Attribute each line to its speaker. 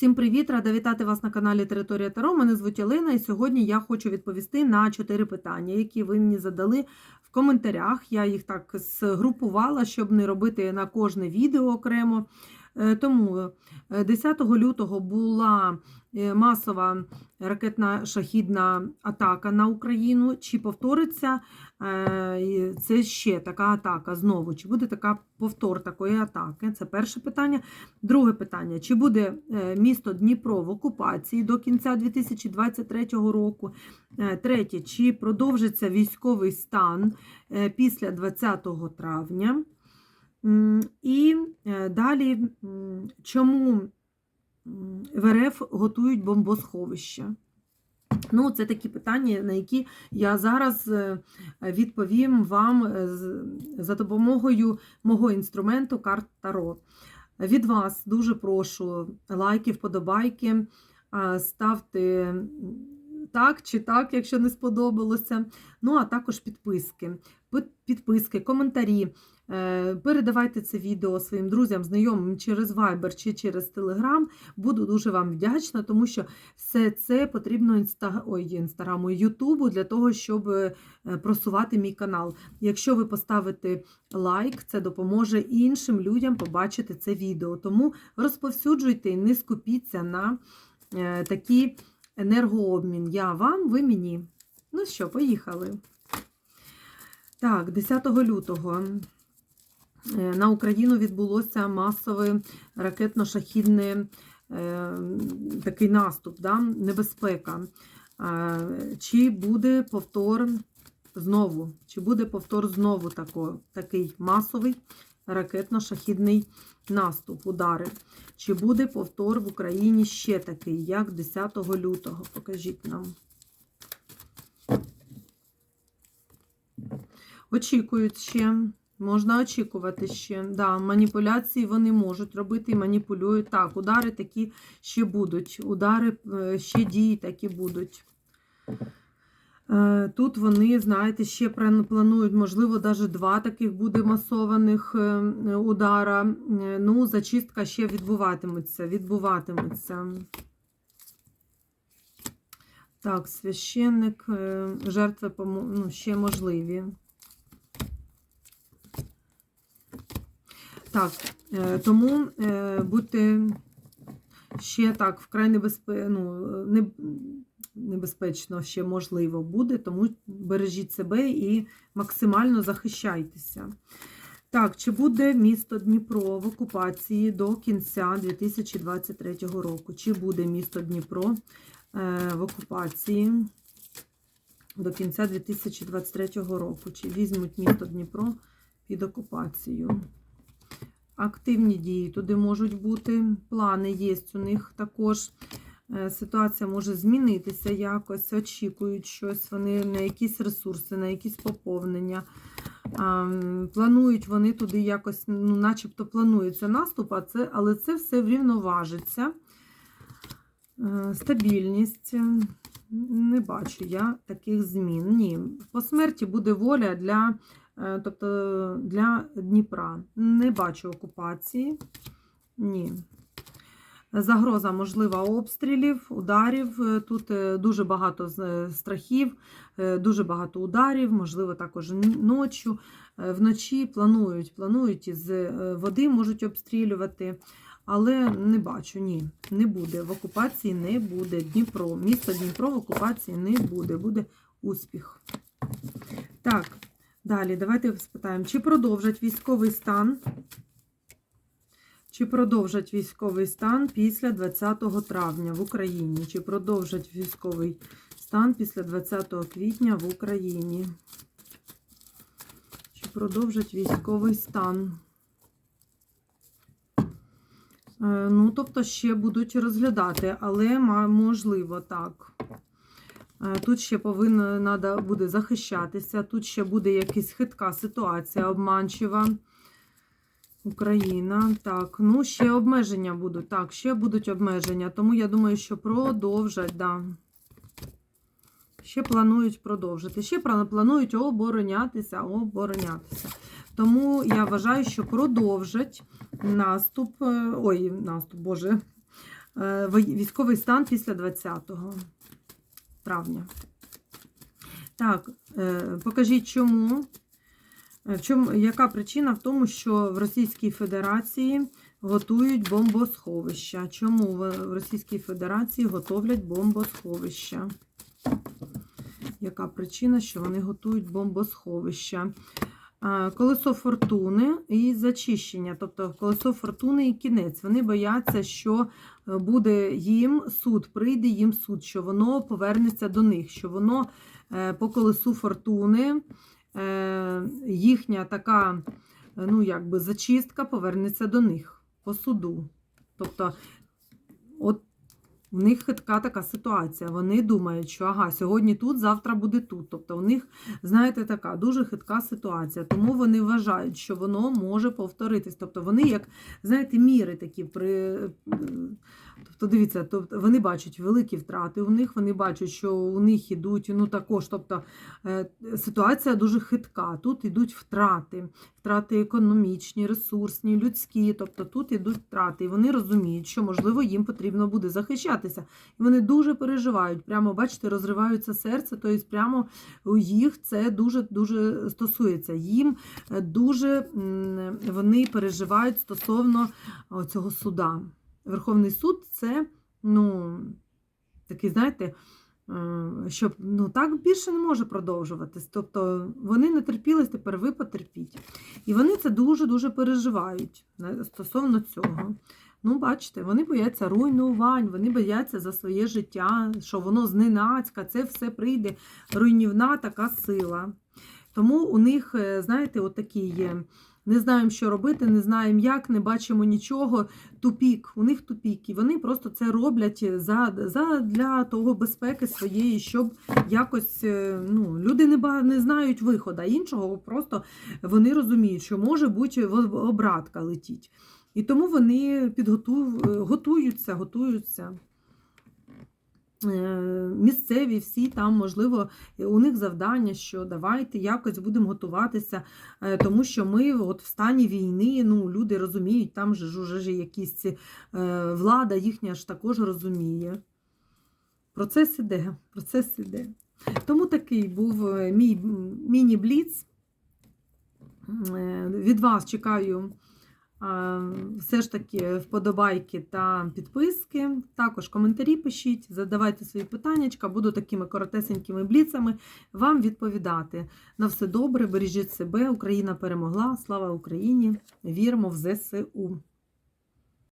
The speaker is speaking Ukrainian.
Speaker 1: Всім привіт! Рада вітати вас на каналі Територія Таро. Мене звуть Олена, і сьогодні я хочу відповісти на чотири питання, які ви мені задали в коментарях. Я їх так згрупувала, щоб не робити на кожне відео окремо. Е, Тому е, 10 лютого була е, масова ракетна шахідна атака на Україну. Чи повториться е, це ще така атака знову? Чи буде така повтор такої атаки? Це перше питання. Друге питання: чи буде е, місто Дніпро в окупації до кінця 2023 року? Е, Третє, чи продовжиться військовий стан е, після 20 травня? І е, далі, чому в РФ готують бомбосховища? Ну, це такі питання, на які я зараз е, відповім вам е, за допомогою мого інструменту карт Таро. Від вас дуже прошу лайки, вподобайки, ставте так чи так, якщо не сподобалося. Ну, а також підписки. Підписки, коментарі. Е, Передавайте це відео своїм друзям, знайомим через Viber чи через Telegram. Буду дуже вам вдячна, тому що все це потрібно інста... Ой, інстаграму Ютубу для того, щоб е, просувати мій канал. Якщо ви поставите лайк, це допоможе іншим людям побачити це відео. Тому розповсюджуйте і не скупіться на е, такий енергообмін. Я вам, ви мені. Ну що, поїхали. Так, 10 лютого на Україну відбулося масовий ракетно-шахідний е, такий наступ, да? небезпека. Е, Чи буде повтор знову? Чи буде повтор знову тако, такий масовий ракетно-шахідний наступ, удари? Чи буде повтор в Україні ще такий, як 10 лютого? Покажіть нам. Очікують ще. Можна очікувати ще. Да, маніпуляції вони можуть робити і маніпулюють. Так, удари такі ще будуть. Удари е, ще дії такі будуть. Е, Тут вони, знаєте, ще планують, можливо, навіть два таких буде масованих е, удара. Ну, зачистка ще відбуватиметься. Відбуватиметься. Так, священник, жертви ну, ще можливі. Так, е, тому е, будьте ще так вкрай небезпе... ну, не... небезпечно ще можливо буде, тому бережіть себе і максимально захищайтеся. Так, чи буде місто Дніпро в окупації до кінця 2023 року? Чи буде місто Дніпро е, в окупації до кінця 2023 року? Чи візьмуть місто Дніпро під окупацію? Активні дії туди можуть бути, плани є у них також. Е, Ситуація може змінитися якось, очікують щось, вони на якісь ресурси, на якісь поповнення. Планують вони туди якось, ну, начебто планується наступ, але це все врівноважиться. Е, Стабільність. Не бачу я таких змін. Ні. По смерті буде воля для, тобто для Дніпра. Не бачу окупації. Ні. Загроза можлива обстрілів, ударів. Е, Тут е, дуже багато е, страхів, е, дуже багато ударів, можливо, також ночі. Е, Вночі планують, планують із е, води можуть обстрілювати, але не бачу, ні, не буде. В окупації не буде. Дніпро, місто Дніпро в окупації не буде, буде успіх. Так, далі давайте спитаємо, чи продовжать військовий стан чи продовжать військовий стан після 20 травня в Україні? Чи продовжать військовий стан після 20 квітня в Україні? Чи продовжать військовий стан? Е, Ну, тобто ще будуть розглядати, але можливо так. Тут ще повинна надо буде захищатися, тут ще буде якась хитка ситуація, обманчива. Україна. Так, ну ще обмеження будуть. Так, ще будуть обмеження. Тому я думаю, що продовжать, да. Ще планують продовжити. Ще планують оборонятися, оборонятися. Тому я вважаю, що продовжать наступ. е, Ой, наступ, Боже. е, військовий стан після 20 травня. Так, е, покажіть, чому. Е, чому, яка причина в тому, що в Російській Федерації готують бомбосховища? Чому в Російській Федерації готовлять бомбосховища? Яка причина, що вони готують бомбосховища? Колесо фортуни і зачищення, тобто колесо фортуни і кінець. Вони бояться, що е, буде їм суд, прийде їм суд, що воно повернеться до них, що воно е, по колесу фортуни, е, їхня така, ну, якби зачистка повернеться до них по суду. Тобто, от в них хитка така ситуація. Вони думають, що ага, сьогодні тут, завтра буде тут. Тобто, у них, знаєте, така дуже хитка ситуація. Тому вони вважають, що воно може повторитись. Тобто, вони, як, знаєте, міри такі при. Тобто, дивіться, тобто вони бачать великі втрати у них, вони бачать, що у них ідуть, ну також, тобто е, ситуація дуже хитка. Тут ідуть втрати, втрати економічні, ресурсні, людські. Тобто тут ідуть втрати. І вони розуміють, що можливо їм потрібно буде захищатися. І вони дуже переживають. Прямо, бачите, розриваються серце, тобто прямо у їх це дуже дуже стосується. Їм е, дуже вони переживають стосовно цього суда. Верховний суд це, ну, такий, знаєте, е, щоб ну, так більше не може продовжуватись. Тобто вони не терпілись, тепер ви потерпіть. І вони це дуже-дуже переживають стосовно цього. Ну, бачите, вони бояться руйнувань, вони бояться за своє життя, що воно зненацька, це все прийде руйнівна така сила. Тому у них, е, знаєте, отакий є. Не знаємо, що робити, не знаємо як, не бачимо нічого. Тупік, у них тупік. І вони просто це роблять за, за, для того безпеки своєї, щоб якось е, ну, люди не, не знають виходу іншого, просто вони розуміють, що може бути обратка летіть. І тому вони підготув, е, готуються, готуються. Е, Місцеві всі там, можливо, у них завдання, що давайте якось будемо готуватися, е, тому що ми от в стані війни, ну, люди розуміють, там же ж уже якісь влада їхня ж також розуміє. Процес іде, процес іде. Тому такий був мій міні-бліц. Від вас чекаю все ж таки вподобайки та підписки. Також коментарі пишіть, задавайте свої питання, буду такими коротесенькими бліцами вам відповідати. На все добре, бережіть себе, Україна перемогла, слава Україні! Віримо в ЗСУ!